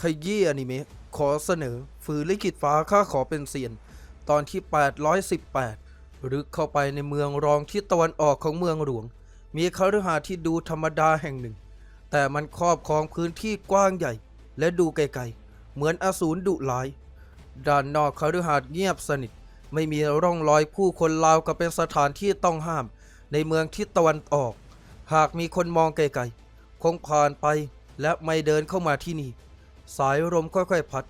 ขยี้อนิเมะขอเสนอ ฝืนลิขิตฟ้าข้าขอเป็นเซียน ตอนที่ 818ลึกเข้าไปในเมืองรองทิศตะวันออกของเมืองหลวง มีคฤหาสน์ที่ดูธรรมดาแห่งหนึ่ง แต่มันครอบครองพื้นที่กว้างใหญ่ และดูไกลๆ เหมือนอสูรดุร้าย ด้านนอกคฤหาสน์เงียบสนิท ไม่มีร่องรอยผู้คนราวกับเป็นสถานที่ต้องห้าม ในเมืองทิศตะวันออก หากมีคนมองไกลๆคงผ่านไปและไม่เดินเข้ามาที่นี่ สายลมค่อยๆพัด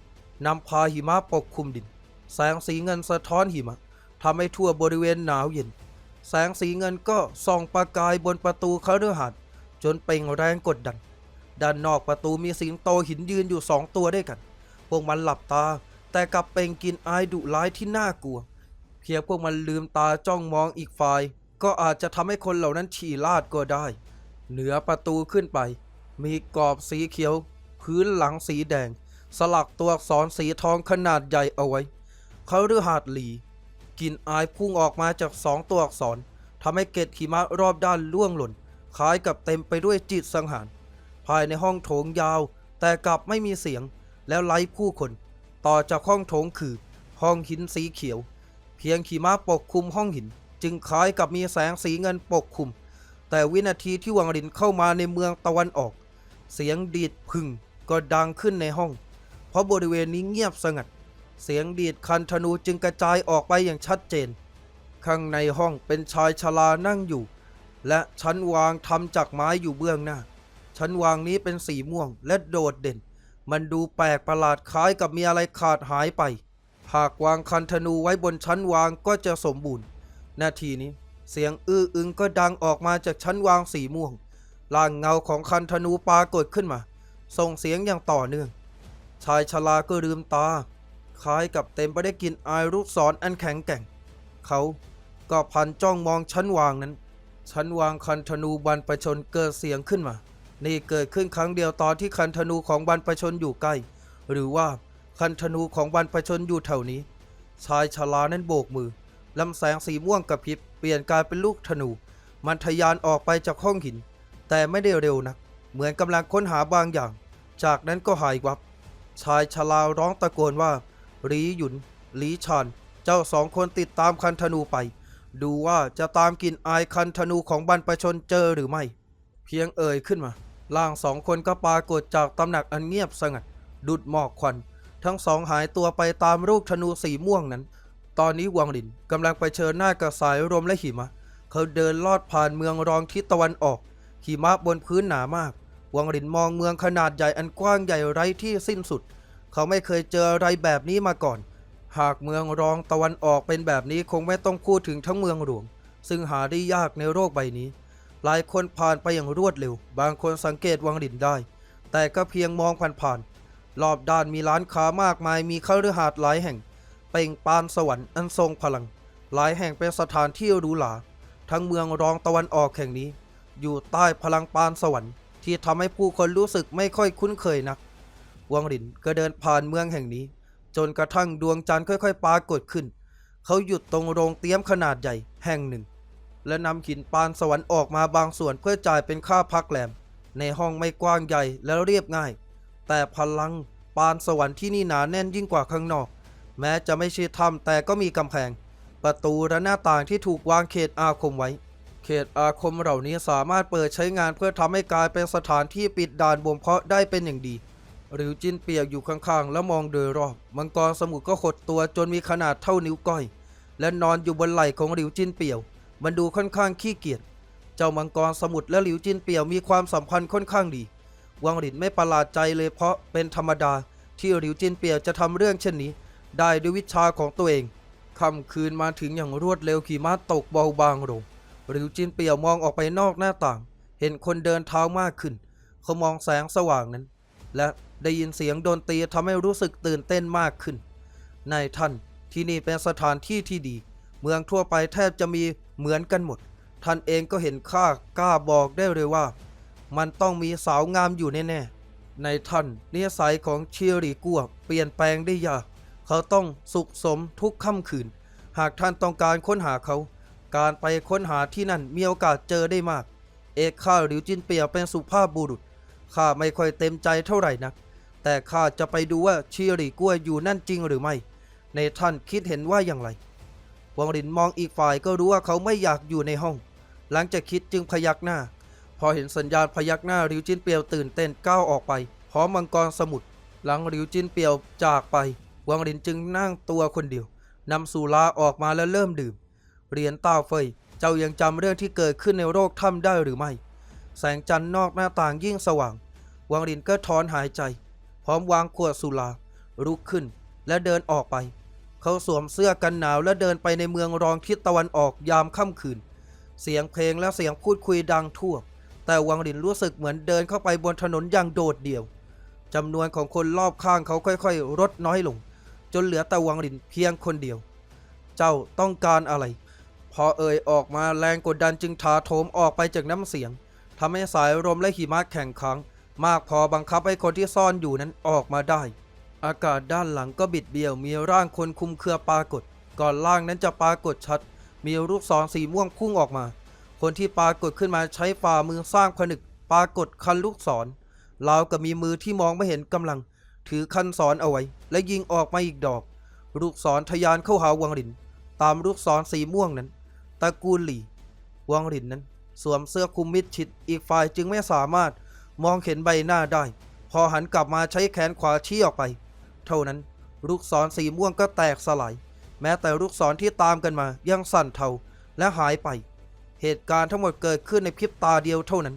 นำพาหิมะปกคลุมดิน แสงสีเงินสะท้อนหิมะทำให้ทั่วบริเวณหนาวเย็น แสงสีเงินก็ส่องประกายบนประตูคฤหาสน์จนเปล่งแรงกดดัน ด้านนอกประตูมีสิงโตหินยืนอยู่สองตัวด้วยกัน พวกมันหลับตา แต่กลับเปล่งกินอายดุร้ายที่น่ากลัว เพียงพวกมันลืมตาจ้องมองอีกฝ่าย ก็อาจจะทำให้คนเหล่านั้นฉี่ลาดก็ได้ เหนือประตูขึ้นไป มีกรอบสีเขียว พื้นหลังสีแดง สลักตัวอักษรสีทองขนาดใหญ่เอาไว้เขาฤหาสน์หลีกลินอายพุ่งออกมาจากสองตัวอักษรทำให้เกล็ดหิมะรอบด้านล่วงหล่น คล้ายกับเต็มไปด้วยจิตสังหาร ภายในห้องโถงยาว แต่กลับไม่มีเสียง แล้วไร้ผู้คน ต่อจากห้องโถงคือ ห้องหินสีเขียว เพียงขีม้าปกคลุมห้องหิน จึงคล้ายกับมีแสงสีเงินปกคลุม แต่วินาทีที่วังรินเข้ามาในเมืองตะวันออก เสียงดีดพึ่ง ก็ดังขึ้นในห้อง เพราะบริเวณนี้เงียบสงัด เสียงดีดคันธนูจึงกระจายออกไปอย่างชัดเจน ข้างในห้องเป็นชายชรานั่งอยู่ และชั้นวางทำจากไม้อยู่เบื้องหน้า ชั้นวางนี้เป็นสีม่วงและโดดเด่น มันดูแปลกประหลาดคล้ายกับมีอะไรขาดหายไป หากวางคันธนูไว้บนชั้นวางก็จะสมบูรณ์ นาทีนี้เสียงอื้ออึงก็ดังออกมาจากชั้นวางสีม่วง ล่างเงาของคันธนูปรากฏขึ้นมา ส่งเสียงอย่างต่อเนื่อง ชายชราก็ลืมตา คล้ายกับเต็มไปด้วยกลิ่นอายลูกศรออันแข็งแกร่ง เขาก็พันจ้องมองชั้นวางนั้น ชั้นวางคันธนูบรรพชนเกิดเสียงขึ้นมา นี่เกิดขึ้นครั้งเดียวตอนที่คันธนูของบรรพชนอยู่ใกล้ หรือว่าคันธนูของบรรพชนอยู่แถวนี้ ชายชรานั้นโบกมือลำแสงสีม่วงกระพริบเปลี่ยนกลายเป็นลูกธนู มันทะยานออกไปจากห้องหิน แต่ไม่ได้เร็วนัก เหมือนกำลังค้นหาบางอย่าง จากนั้นก็หายวับ ชายชราร้องตะโกนว่าหลีหยุนหลีชานเจ้าสองคนติดตามคันธนูไป ดูว่าจะตามกลินอายคันธนูของบรรพชนเจอหรือไม่ เพียงเอ่ยขึ้นมาร่างสองคนก็ปรากฏจากตำหนักอันเงียบสงัด ดุดหมอกควัน ทั้งสองหายตัวไปตามลูกธนูสีม่วงนั้น ตอนนี้วังลินกำลังไปเชิญหน้ากับสายลมและหิมะ เขาเดินลอดผ่านเมืองรองทิศตะวันออก หิมะบนพื้นหนามาก วังลินมองเมืองขนาดใหญ่อันกว้างใหญ่ไร้ที่สิ้นสุด เขาไม่เคยเจออะไรแบบนี้มาก่อน หากเมืองรองตะวันออกเป็นแบบนี้คงไม่ต้องพูดถึงทั้งเมืองหลวง ซึ่งหาได้ยากในโลกใบนี้ หลายคนผ่านไปอย่างรวดเร็ว บางคนสังเกตวังลินได้ แต่ก็เพียงมองผ่านๆรอบด้านมีร้านค้ามากมายมีคฤหาสน์หลายแห่ง เปล่งปานสวรรค์อันทรงพลัง หลายแห่งเป็นสถานที่หรูหราทั้งเมืองรองตะวันออกแห่งนี้ อยู่ใต้พลังปานสวรรค์ ที่ทำให้ผู้คนรู้สึกไม่ค่อยคุ้นเคยนักวังลินก็เดินผ่านเมืองแห่งนี้ จนกระทั่งดวงจันทร์ค่อย ๆ ปรากฏขึ้น เขาหยุดตรงโรงเตี้ยมขนาดใหญ่แห่งหนึ่ง และนำหินปานสวรรค์ออกมาบางส่วนเพื่อจ่ายเป็นค่าพักแรม ในห้องไม่กว้างใหญ่แล้วเรียบง่าย แต่พลังปานสวรรค์ที่นี่หนาแน่นยิ่งกว่าข้างนอก แม้จะไม่ใช่ถ้ำแต่ก็มีกำแพง ประตูและหน้าต่างที่ถูกวางเขตอาคมไว้ เขตอาคมเหล่านี้สามารถเปิดใช้งานเพื่อทำให้กลายเป็นสถานที่ปิดด่านบ่มเพาะได้เป็นอย่างดี หรือจินเปียกอยู่ข้างๆ แล้วมองโดยรอบ มังกรสมุทรก็ขดตัวจนมีขนาดเท่านิ้วก้อย และนอนอยู่บนไหล่ของหลิวจินเปียว มันดูค่อนข้างขี้เกียจ เจ้ามังกรสมุทรและหลิวจินเปียวมีความสัมพันธ์ค่อนข้างดี วังหลินไม่ประหลาดใจเลยเพราะเป็นธรรมดาที่หลิวจินเปียวจะทำเรื่องเช่นนี้ ได้ด้วยวิชาของตัวเองค่ำคืนมาถึงอย่างรวดเร็วขี่ม้าตกเบาบางลง หลิวจินเปียวมองออกไปนอกหน้าต่าง เห็นคนเดินเท้ามากขึ้น เขามองแสงสว่างนั้น และได้ยินเสียงดนตรีทำให้รู้สึกตื่นเต้นมากขึ้นในายท่านที่นี่เป็นสถานที่ที่ดี เมืองทั่วไปแทบจะมีเหมือนกันหมด ท่านเองก็เห็นข้ากล้าบอกได้เลยว่า มันต้องมีสาวงามอยู่แน่ๆในท่านนิสัยของเชียรีกัวเปลี่ยนแปลงได้ยาก เขาต้องสุขสมทุกค่ำคืน หากท่านต้องการค้นหาเขา การไปค้นหาที่นั่นมีโอกาสเจอได้มาก เอกข้าหรือจินเปียวเป็นสุภาพบุรุษข้าไม่ค่อยเต็มใจเท่าไหร่นัก แต่ข้าจะไปดูว่าชีรีกัวอยู่นั่นจริงหรือไม่ ในท่านคิดเห็นว่าอย่างไรวังรินมองอีกฝ่ายก็รู้ว่าเขาไม่อยากอยู่ในห้อง หลังจากคิดจึงพยักหน้า พอเห็นสัญญาณพยักหน้าริวจินเปียวตื่นเต้นก้าวออกไปพร้อมมังกรสมุทรหลังริวจินเปียวจากไป วังรินจึงนั่งตัวคนเดียวนำสุราออกมาแล้วเริ่มดื่ม เหรียญต้าเฟย เจ้ายังจำเรื่องที่เกิดขึ้นในโรคถ้ำได้หรือไม่ แสงจันทร์นอกหน้าต่างยิ่งสว่าง วังรินก็ถอนหายใจ พร้อมวางขวดสุราลุกขึ้นและเดินออกไป เขาสวมเสื้อกันหนาวและเดินไปในเมืองรองทิศตะวันออกยามค่ำคืน เสียงเพลงและเสียงพูดคุยดังทั่ว แต่วังรินรู้สึกเหมือนเดินเข้าไปบนถนนอย่างโดดเดี่ยวจำนวนของคนรอบข้างเขาค่อยๆลดน้อยลง จนเหลือแต่วังรินเพียงคนเดียว เจ้าต้องการอะไร พอเอ่ยออกมาแรงกดดันจึงถาโถมออกไปจากน้ำเสียงทำให้สายลมและหิมะแข่งขัง มากพอบังคับให้คนที่ซ่อนอยู่นั้นออกมาได้ อากาศด้านหลังก็บิดเบี้ยวมีร่างคนคุมเครือปรากฏ ก่อนร่างนั้นจะปรากฏชัด มีรูปศรสีม่วงพุ่งออกมา คนที่ปรากฏขึ้นมาใช้ฝ่ามือสร้างผนึกปรากฏคันลูกศรราวกับมีมือที่มองไม่เห็นกำลัง ถือคันศรเอาไว้ และยิงออกมาอีกดอก ลูกศรทะยานเข้าหาวังริน ตามลูกศรสีม่วงนั้น ตระกูลหลี่วังรินนั้น สวมเสื้อคลุมมิดชิดอีกฝ่ายจึงไม่สามารถมองเห็นใบหน้าได้ พอหันกลับมาใช้แขนขวาชี้ออกไป เท่านั้นลูกศรสีม่วงก็แตกสลาย แม้แต่ลูกศรที่ตามกันมายังสั่นเทาและหายไป เหตุการณ์ทั้งหมดเกิดขึ้นในพริบตาเดียวเท่านั้น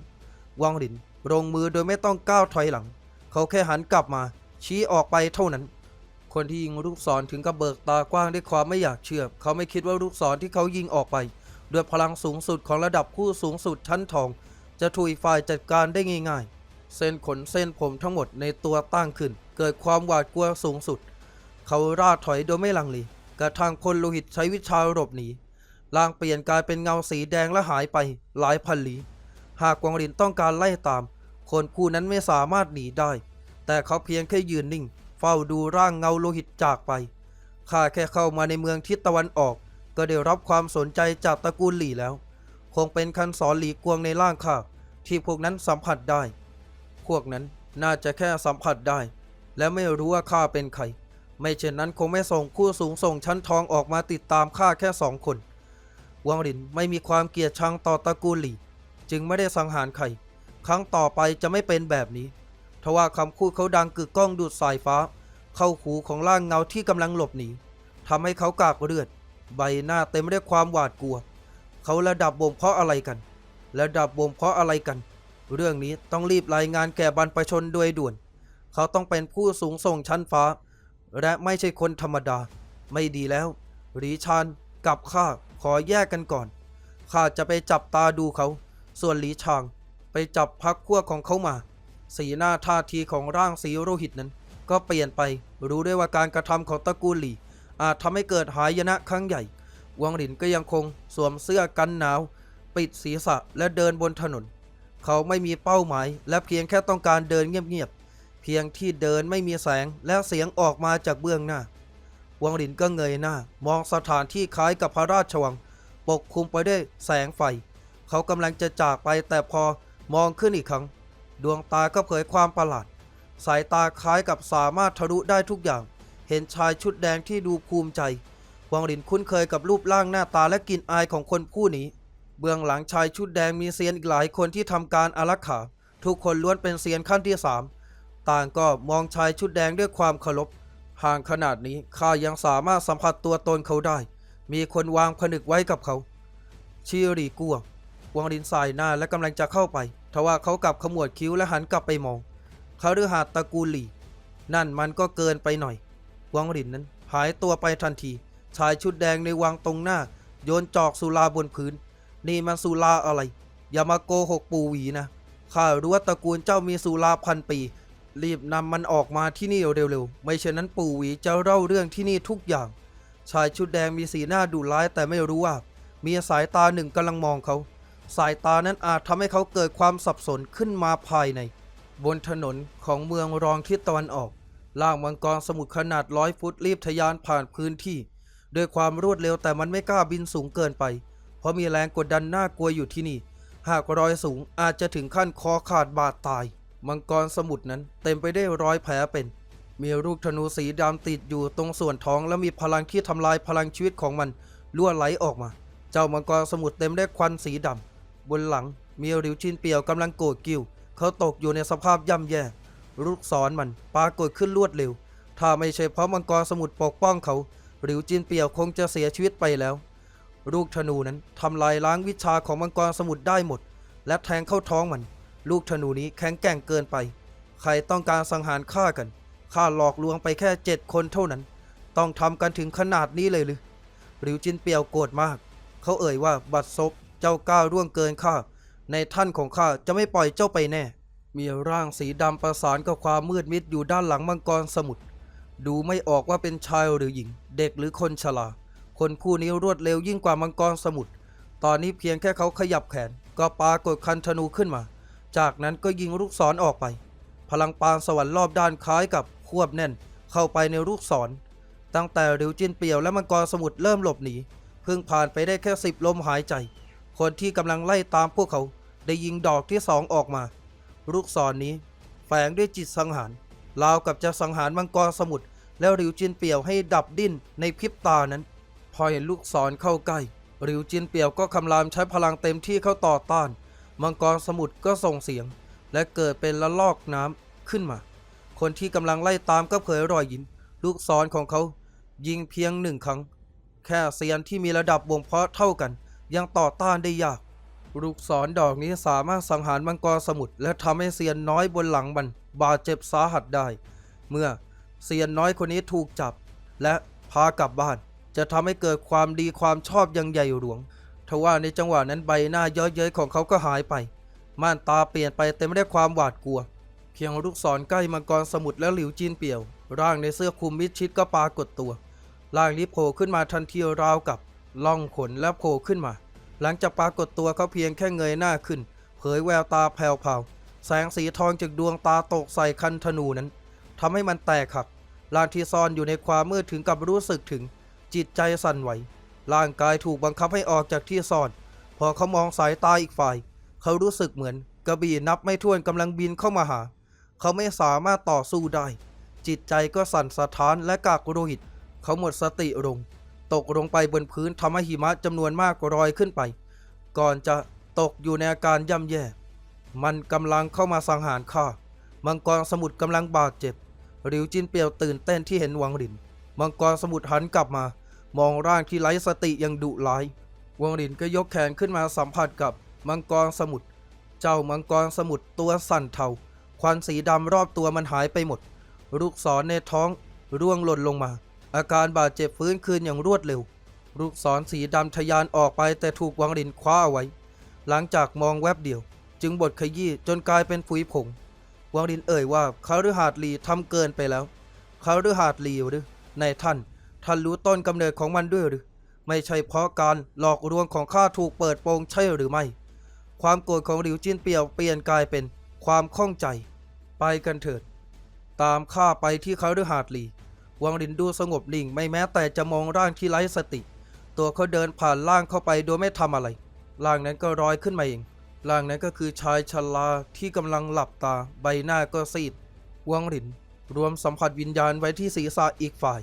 วังหลินลงมือโดยไม่ต้องก้าวถอยหลัง เขาแค่หันกลับมาชี้ออกไปเท่านั้น คนที่ยิงลูกศรถึงกับเบิกตากว้างด้วยความไม่อยากเชื่อ เขาไม่คิดว่าลูกศรที่เขายิงออกไป ด้วยพลังสูงสุดของระดับผู้สูงสุดชั้นทอง จะถูกฝ่ายจัดการได้ง่ายๆ เส้นขนเส้นผมทั้งหมดในตัวตั้งขึ้น เกิดความหวาดกลัวสูงสุด เขาราดถอยโดยไม่ลังเลกระทั่งพลโลหิตใช้วิชาหลบหนีร่างเปลี่ยนกลายเป็นเงาสีแดงและหายไปหลายพันลี้หากกวางรินต้องการไล่ตาม คนผู้นั้นไม่สามารถหนีได้ แต่เขาเพียงแค่ยืนนิ่ง เฝ้าดูร่างเงาโลหิตจากไป ข้าแค่เข้ามาในเมืองทิศตะวันออก ก็ได้รับความสนใจจากตระกูลหลี่แล้ว คงเป็นคันสอนหลี่กวงในร่างข้าที่พวกนั้นสัมผัสได้ พวกนั้นน่าจะแค่สัมผัสได้ และไม่รู้ว่าข้าเป็นใคร ไม่เช่นนั้นคงไม่ส่งคู่สูงส่งชั้นทองออกมาติดตามข้าแค่สองคน วังรินไม่มีความเกลียดชังต่อตระกูลหลี่ จึงไม่ได้สังหารใคร ครั้งต่อไปจะไม่เป็นแบบนี้ ทว่าคำพูดเขาดังกึกก้องดูดสายฟ้า เข้าหูของร่างเงาที่กำลังหลบหนีทำให้เขากากเลือด ใบหน้าเต็มไปด้วยความหวาดกลัว เขาระดับบ่มเพราะอะไรกัน ระดับบ่มเพราะอะไรกัน เรื่องนี้ต้องรีบรายงานแก่บรรพชนโดยด่วน เขาต้องเป็นผู้สูงส่งชั้นฟ้า และไม่ใช่คนธรรมดา ไม่ดีแล้ว หรีชานกับข้าขอแยกกันก่อน ข้าจะไปจับตาดูเขา ส่วนหลีชาง ไปจับพักพวกของเขามา สีหน้าท่าทีของร่างสีโรหิตนั้น ก็เปลี่ยนไปรู้ได้ว่าการกระทำของตระกูลหลี่ อาจทำให้เกิดหายนะครั้งใหญ่ วังหลินก็ยังคงสวมเสื้อกันหนาว ปิดศีรษะและเดินบนถนน เขาไม่มีเป้าหมาย และเพียงแค่ต้องการเดินเงียบๆเพียงที่เดินไม่มีแสงและเสียงออกมาจากเบื้องหน้า วังหลินก็เงยหน้า มองสถานที่คล้ายกับพระราชวัง ปกคลุมไปด้วยแสงไฟ เขากำลังจะจากไปแต่พอมองขึ้นอีกครั้ง ดวงตาก็เผยความประหลาด สายตาคล้ายกับสามารถทะลุได้ทุกอย่าง เห็นชายชุดแดงที่ดูภูมิใจ วังหลินคุ้นเคยกับรูปร่างหน้าตาและกลิ่นอายของคนผู้นี้ เบื้องหลังชายชุดแดงมีเซียนอีกหลายคนที่ทำการอารักขา ทุกคนล้วนเป็นเซียนขั้นที่สามต่างก็มองชายชุดแดงด้วยความเคารพ ห่างขนาดนี้ข้ายังสามารถสัมผัสตัวตนเขาได้ มีคนวางผนึกไว้กับเขา ชีรีกัววังลินสายหน้าและกำลังจะเข้าไป ทว่าเขากลับขมวดคิ้วและหันกลับไปมองเขาฤหาสตระกูลหลี่ นั่นมันก็เกินไปหน่อย วังลินนั้นหายตัวไปทันที ชายชุดแดงในวังตรงหน้า โยนจอกสุราบนพื้น นี่มันสุราอะไร อย่ามาโกหกปู่หวีนะ ข้ารู้ว่าตระกูลเจ้ามีสุราพันปี รีบนำมันออกมาที่นี่เร็วๆ ไม่เช่นนั้นปู่หวีจะเล่าเรื่องที่นี่ทุกอย่าง ชายชุดแดงมีสีหน้าดุร้ายแต่ไม่รู้ว่า มีสายตาหนึ่งกำลังมองเขา สายตานั้นอาจทำให้เขาเกิดความสับสนขึ้นมาภายใน บนถนนของเมืองรองทิศตะวันออกล่างมังกรสมุทรขนาดร้อยฟุตรีบทะยานผ่านพื้นที่ด้วยความรวดเร็วแต่มันไม่กล้าบินสูงเกินไป เพราะมีแรงกดดันน่ากลัวอยู่ที่นี่ หากรอยสูงอาจจะถึงขั้นคอขาดบาดตาย มังกรสมุทรนั้นเต็มไปได้วยรอยแผลเป็น มีลูกธนูสีดำติดอยู่ตรงส่วนท้องและมีพลังที่ทำลายพลังชีวิตของมันล่วไหลออกมา เจ้ามังกรสมุทรเต็มด้วยควันสีดำ บนหลังมีริวชินเปียวกำลังโกรธกิ้วเขาตกอยู่ในสภาพย่ำแย่ ลูกศรมันปรากฏขึ้นรวดเร็ว ถ้าไม่ใช่เพราะมังกรสมุทรปกป้องเขาริวจินเปียวคงจะเสียชีวิตไปแล้ว ลูกธนูนั้นทำลายล้างวิชาของมังกรสมุทรได้หมด และแทงเข้าท้องมัน ลูกธนูนี้แข็งแกร่งเกินไป ใครต้องการสังหารข้ากันข้าหลอกลวงไปแค่เจ็ดคนเท่านั้น ต้องทำกันถึงขนาดนี้เลยหรือริวจินเปียวโกรธมาก เขาเอ่ยว่าบัดซบ เจ้าก้าวร่วงเกินข้า ในท่านของข้าจะไม่ปล่อยเจ้าไปแน่ มีร่างสีดำประสานกับความมืดมิดอยู่ด้านหลังมังกรสมุทร ดูไม่ออกว่าเป็นชายหรือหญิง เด็กหรือคนชรา คนผู้นี้รวดเร็วยิ่งกว่ามังกรสมุทร ตอนนี้เพียงแค่เขาขยับแขน ก็ปากดคันธนูขึ้นมา จากนั้นก็ยิงลูกศรออกไป พลังปานสวรรค์รอบด้านคล้ายกับควบแน่น เข้าไปในลูกศร ตั้งแต่ริวจินเปียวและมังกรสมุทรเริ่มหลบหนีเพิ่งผ่านไปได้แค่สิบลมหายใจ คนที่กำลังไล่ตามพวกเขาได้ยิงดอกที่สองออกมา ลูกศรนนี้ แฝงด้วยจิตสังหารราวกับจะสังหารมังกรสมุทรแล้วริวจินเปียวให้ดับดิ้นในพริบตานั้น พอเห็นลูกศรเข้าใกล้ริวจินเปียวก็คำรามใช้พลังเต็มที่เข้าต่อต้าน มังกรสมุทรก็ส่งเสียง และเกิดเป็นละลอกน้ำขึ้นมา คนที่กำลังไล่ตามก็เผยรอยยิ้มลูกศรของเขายิงเพียงหนึ่งครั้ง แค่เซียนที่มีระดับบ่งเพาะเท่ากัน ยังต่อต้านได้ยาก ลูกศรดอกนี้สามารถสังหารมังกรสมุทรและทำให้เซียนน้อยบนหลังมัน บาดเจ็บสาหัสได้ เมื่อเซียนน้อยคนนี้ถูกจับ และพากลับบ้าน จะทำให้เกิดความดีความชอบยังใหญ่หลวงทว่าในจังหวะนั้นใบหน้าย้อยเย้ยของเขาก็หายไป ม่านตาเปลี่ยนไปเต็มไปด้วยความหวาดกลัว เพียงลูกศรใกล้มังกรสมุทรและหลิวจีนเปี่ยว ร่างในเสื้อคลุมมิดชิดก็ปรากฏตัว ร่างนี้โผล่ขึ้นมาทันทีราวกับ ล่องขนและโผล่ขึ้นมา หลังจากปรากฏตัวเขาเพียงแค่เงยหน้าขึ้น เผยแววตาแผ่วๆแสงสีทองจากดวงตาตกใส่คันธนูนั้นทำให้มันแตกหักร่างที่ซ่อนอยู่ในความมืดถึงกับรู้สึกถึง จิตใจสั่นไหว ร่างกายถูกบังคับให้ออกจากที่ซ่อน พอเขามองสายตาอีกฝ่าย เขารู้สึกเหมือน กระบี่นับไม่ถ้วนกำลังบินเข้ามาหา เขาไม่สามารถต่อสู้ได้ จิตใจก็สั่นสะท้านและกากโรหิต เขาหมดสติลง ตกลงไปบนพื้นทำให้หิมะจำนวนมากรอยขึ้นไป ก่อนจะตกอยู่ในอาการย่ำแย่ มันกำลังเข้ามาสังหารข้า มังกรสมุทรกำลังบาดเจ็บริวจินเปียวตื่นเต้นที่เห็นวังหลิน มังกรสมุทรหันกลับมา มองร่างที่ไร้สติยังดุร้าย วังหลินก็ยกแขนขึ้นมาสัมผัสกับมังกรสมุทรเจ้ามังกรสมุทรตัวสั่นเทา ควันสีดำรอบตัวมันหายไปหมด ลูกศรในท้องร่วงหล่นลงมา อาการบาดเจ็บฟื้นคืนอย่างรวดเร็ว ลูกศรสีดำทะยานออกไปแต่ถูกวังหลินคว้าเอาไว้ หลังจากมองแวบเดียว จึงบดขยี้จนกลายเป็นฟุยผง วังหลินเอ่ยว่าคาฤหาสน์ลีทำเกินไปแล้วคาฤหาสน์ลีหรือในท่าน ท่านรู้ต้นกำเนิดของมันด้วยหรือ ไม่ใช่เพราะการหลอกลวงของข้าถูกเปิดโปงใช่หรือไม่ ความโกรธของหลิวจินเปียวเปลี่ยนกลายเป็นความข้องใจ ไปกันเถิด ตามข้าไปที่คาฤหาสน์ลี วังลินดูสงบนิ่งไม่แม้แต่จะมองร่างที่ไร้สติ ตัวเขาเดินผ่านร่างเข้าไปโดยไม่ทำอะไร ร่างนั้นก็ลอยขึ้นมาเอง ร่างนั้นก็คือชายชราที่กำลังหลับตาใบหน้าก็ซีด วังหลินรวมสัมผัสวิญญาณไว้ที่ศีรษะอีกฝ่าย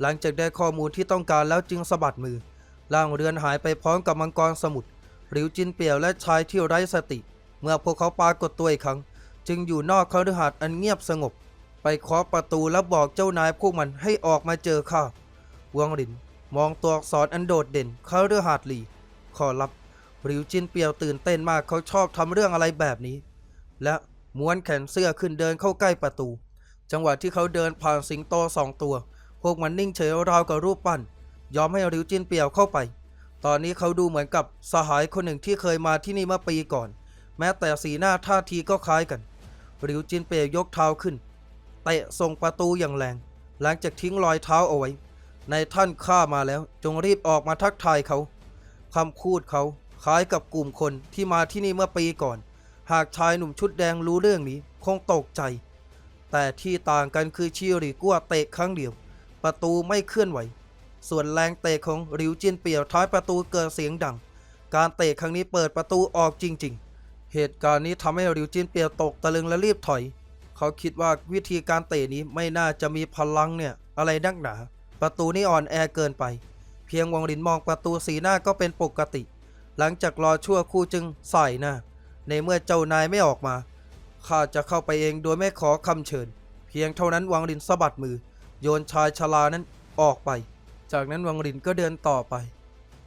หลังจากได้ข้อมูลที่ต้องการแล้วจึงสะบัดมือ ร่างเรือนหายไปพร้อมกับมังกรสมุทรหริวจินเปียวและชายที่ไร้สติ เมื่อพวกเขาปรากฏตัวอีกครั้ง จึงอยู่นอกคฤหาสน์อันเงียบสงบ ไปเคาะประตูแล้วบอกเจ้านายพวกมันให้ออกมาเจอข้าวังหลินมองตัวอักษรอันโดดเด่นคฤหาสน์ลี ขอรับริวจินเปียวตื่นเต้นมากเขาชอบทำเรื่องอะไรแบบนี้ และม้วนแขนเสื้อขึ้นเดินเข้าใกล้ประตู จังหวะที่เขาเดินผ่านสิงโตสองตัว พวกมันนิ่งเฉยราวกับรูปปั้น ยอมให้ริวจินเปียวเข้าไป ตอนนี้เขาดูเหมือนกับสหายคนหนึ่งที่เคยมาที่นี่เมื่อปีก่อน แม้แต่สีหน้าท่าทีก็คล้ายกันริวจินเปียวยกเท้าขึ้น เตะส่งประตูอย่างแรง หลังจากทิ้งรอยเท้าเอาไว้ ในท่านข้ามาแล้วจงรีบออกมาทักทายเขาคำพูดเขาคล้ายกับกลุ่มคนที่มาที่นี่เมื่อปีก่อน หากชายหนุ่มชุดแดงรู้เรื่องนี้คงตกใจ แต่ที่ต่างกันคือชิริกัวเตะครั้งเดียว ประตูไม่เคลื่อนไหว ส่วนแรงเตะของริวจินเปียวท้ายประตูเกิดเสียงดัง การเตะครั้งนี้เปิดประตูออกจริง ๆ เหตุการณ์นี้ทำให้ริวจินเปียวตกตะลึงและรีบถอย เขาคิดว่าวิธีการเตะนี้ไม่น่าจะมีพลังเนี่ย อะไรนักหนา ประตูนี่อ่อนแอเกินไป เพียงวังลินมองประตูสีหน้าก็เป็นปกติ หลังจากรอชั่วคู่จึงใส่หน้า ในเมื่อเจ้านายไม่ออกมา ข้าจะเข้าไปเองโดยไม่ขอคำเชิญ เพียงเท่านั้นวังลินสะบัดมือ โยนชายชรานั้นออกไป จากนั้นวังลินก็เดินต่อไป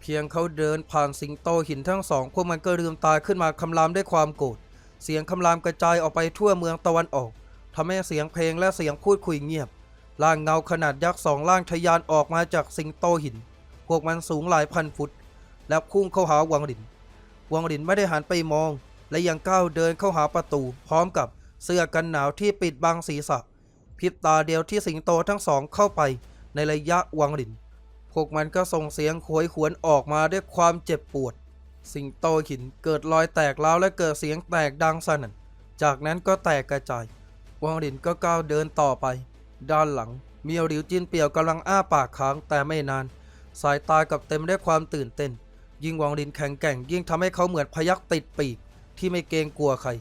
เพียงเขาเดินผ่านสิงโตหินทั้งสอง พวกมันก็ลืมตาขึ้นมาคำรามด้วยความโกรธ เสียงคำรามกระจายออกไปทั่วเมืองตะวันออกทำให้เสียงเพลงและเสียงพูดคุยเงียบ ร่างเงาขนาดยักษ์สองร่างทะยานออกมาจากสิงโตหิน พวกมันสูงหลายพันฟุต และพุ่งเข้าหาวังลิน วังลินไม่ได้หันไปมอง และยังก้าวเดินเข้าหาประตู พร้อมกับเสื้อกันหนาวที่ปิดบังศีรษะ พริบตาเดียวที่สิงโตทั้งสองเข้าไปในระยะวังลิน พวกมันก็ส่งเสียงโหยหวนออกมาด้วยความเจ็บปวด สิงโตหินเกิดรอยแตกร้าวและเกิดเสียงแตกดังสนั่น จากนั้นก็แตกกระจาย วังลินก็ก้าวเดินต่อไป ด้านหลัง เมียวหลิวจินเปียวกำลังอ้าปากค้างแต่ไม่นาน สายตากับเต็มด้วยความตื่นเต้น ยิ่งวังลินแข็งแกร่ง ยิ่งทำให้เขาเหมือนพยักติดปีก ที่ไม่เกรงกลัวใคร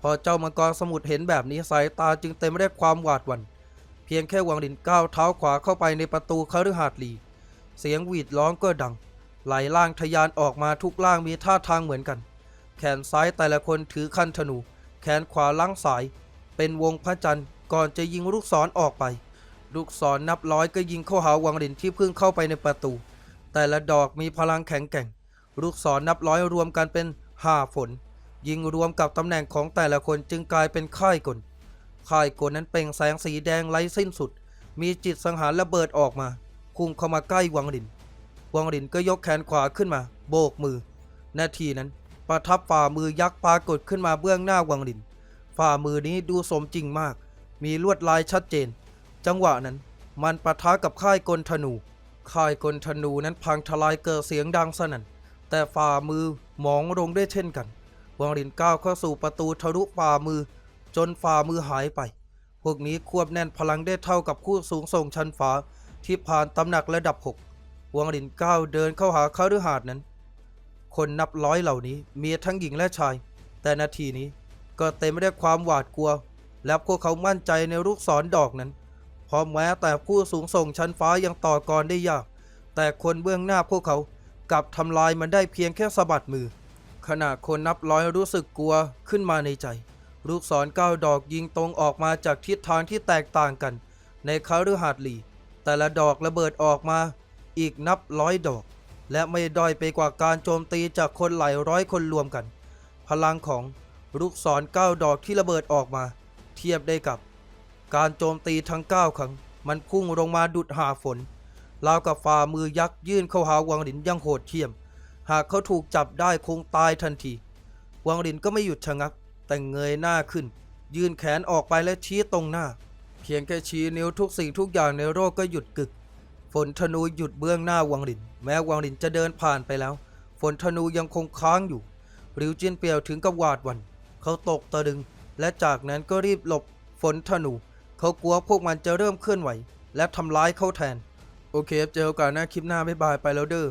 พอเจ้ามังกรสมุทรเห็นแบบนี้สายตาจึงเต็มไปด้วยความหวาดหวั่น เพียงแค่วังลินก้าวเท้าขวาเข้าไปในประตูคฤหาสน์ลี เสียงหวีดร้องก็ดัง ไหลล่างทะยานออกมาทุกล่างมีท่าทางเหมือนกัน แขนซ้ายแต่ละคนถือคันธนู แขนขวาล้างสาย เป็นวงพระจันทร์ก่อนจะยิงลูกศรอออกไป ลูกศรนับร้อยก็ยิงเข้าหาวังลินที่เพิ่งเข้าไปในประตู แต่ละดอกมีพลังแข็งแกร่ง ลูกศรนับร้อยรวมกันเป็นห้าฝน ยิงรวมกับตำแหน่งของแต่ละคนจึงกลายเป็นค่ายกลค่ายกลนั้นเปล่งแสงสีแดงไร้สิ้นสุด มีจิตสังหารระเบิดออกมาพุ่งเข้ามาใกล้วังลิน วังลินก็ยกแขนขวาขึ้นมา โบกมือ นาทีนั้น ประทับฝ่ามือยักษ์ปรากฏขึ้นมาเบื้องหน้าวังลิน ฝ่ามือนี้ดูสมจริงมาก มีลวดลายชัดเจน จังหวะนั้นมันปะทะกับค่ายกลธนู ค่ายกลธนูนั้นพังทลายเกิดเสียงดังสนั่น แต่ฝ่ามือหมองลงได้เช่นกัน วังลินก้าวเข้าสู่ประตูทะลุฝ่ามือ จนฝ่ามือหายไป พวกนี้ควบแน่นพลังได้เท่ากับคู่สูงส่งชั้นฟ้าที่ผ่านตำหนักระดับหก วงลินก้าวเดินเข้าหาคฤหาสน์นั้น คนนับร้อยเหล่านี้มีทั้งหญิงและชาย แต่นาทีนี้ก็เต็มไปด้วยความหวาดกลัว และพวกเขามั่นใจในลูกศรดอกนั้นเพราะแม้แต่ผู้สูงส่งชั้นฟ้ายังต่อกรได้ยาก แต่คนเบื้องหน้าพวกเขากลับทำลายมันได้เพียงแค่สะบัดมือ ขณะคนนับร้อยรู้สึกกลัวขึ้นมาในใจ ลูกศรเก้าดอกยิงตรงออกมาจากทิศทางที่แตกต่างกัน ในคาฤหาสน์ลี แต่ละดอกระเบิดออกมา อีกนับร้อยดอก และไม่ด้อยไปกว่าการโจมตีจากคนหลายร้อยคนรวมกัน พลังของลูกศรเก้าดอกที่ระเบิดออกมา เทียบได้กับ การโจมตีทั้งเก้าครั้ง มันพุ่งลงมาดุดหาฝนราวกับฝ่ามือยักษ์ยื่นเข้าหาวังหลินยังโหดเหี้ยม หากเขาถูกจับได้คงตายทันที วังหลินก็ไม่หยุดชะงัก แต่เงยหน้าขึ้น ยื่นแขนออกไปและชี้ตรงหน้า เพียงแค่ชี้นิ้วทุกสิ่งทุกอย่างในโลกก็หยุดกึก ฝนธนูหยุดเบื้องหน้าวังหลิน แม้วังหลินจะเดินผ่านไปแล้ว ฝนธนูยังคงค้างอยู่ริวจินเปียวถึงกับหวาดวัน เขาตกตะลึง และจากนั้นก็รีบหลบฝนธนู เขากลัวพวกมันจะเริ่มเคลื่อนไหว และทำร้ายเขาแทน โอเคเจอกันหน้าคลิปหน้าบ๊ายบายไปแล้วเด้อ